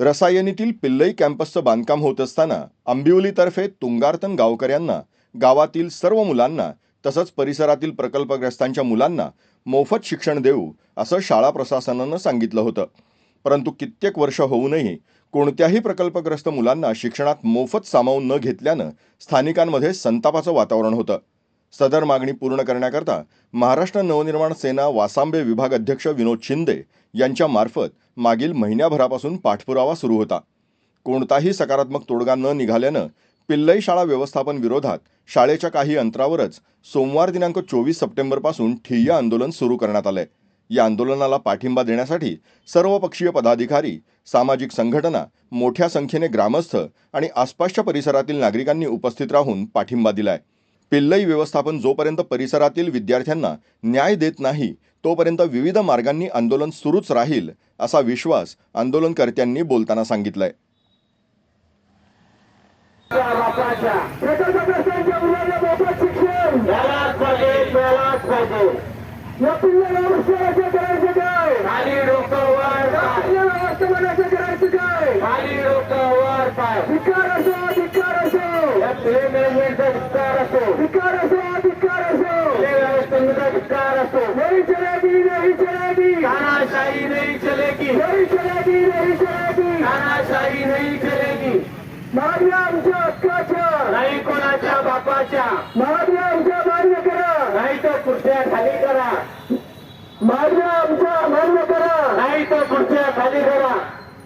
रसायनीतील पिल्लई कॅम्पसचं बांधकाम होत असताना आंबिवलीतर्फे तुंगारतन गावकऱ्यांना गावातील सर्व मुलांना तसंच परिसरातील प्रकल्पग्रस्तांच्या मुलांना मोफत शिक्षण देऊ असं शाळा प्रशासनानं सांगितलं होतं. परंतु कित्येक वर्ष होऊनही कोणत्याही प्रकल्पग्रस्त मुलांना शिक्षणात मोफत सामावून न घेतल्यानं स्थानिकांमध्ये संतापाचं वातावरण होतं. सदर मागणी पूर्ण करण्याकरता महाराष्ट्र नवनिर्माण सेना वासांबे विभाग अध्यक्ष विनोद शिंदे यांच्या मार्फत मागील महिन्याभरापासून पाठपुरावा सुरू होता. कोणताही सकारात्मक तोडगा न निघाल्यानं पिल्लई शाळा व्यवस्थापन विरोधात शाळेच्या काही अंतरावरच सोमवार दिनांक चोवीस सप्टेंबरपासून ठिय्या आंदोलन सुरू करण्यात आलंय. या आंदोलनाला पाठिंबा देण्यासाठी सर्वपक्षीय पदाधिकारी सामाजिक संघटना मोठ्या संख्येने ग्रामस्थ आणि आसपासच्या परिसरातील नागरिकांनी उपस्थित राहून पाठिंबा दिलाय. पिल्लई व्यवस्थापन जोपर्यंत परिसरातील विद्यार्थ्यांना न्याय देत नाही तोपर्यंत विविध मार्गांनी आंदोलन सुरूच राहील असा विश्वास आंदोलनकर्त्यांनी बोलताना सांगितलाय. असो. धिक्कार असो धिक्कार असो. व्यवस्थेचा धिक्कार असो. नाही चलेगी नाही चलेगी तानाशाही नहीं चलेगी. नाही चलेगी नाही चलेगी तानाशाही नहीं चलेगी. मागण्या आमच्या हक्काच्या. नाही कोणाच्या बापाच्या. मागण्या आमच्या मान्य करा. नाही तर खुर्च्या खाली करा. मागण्या आमच्या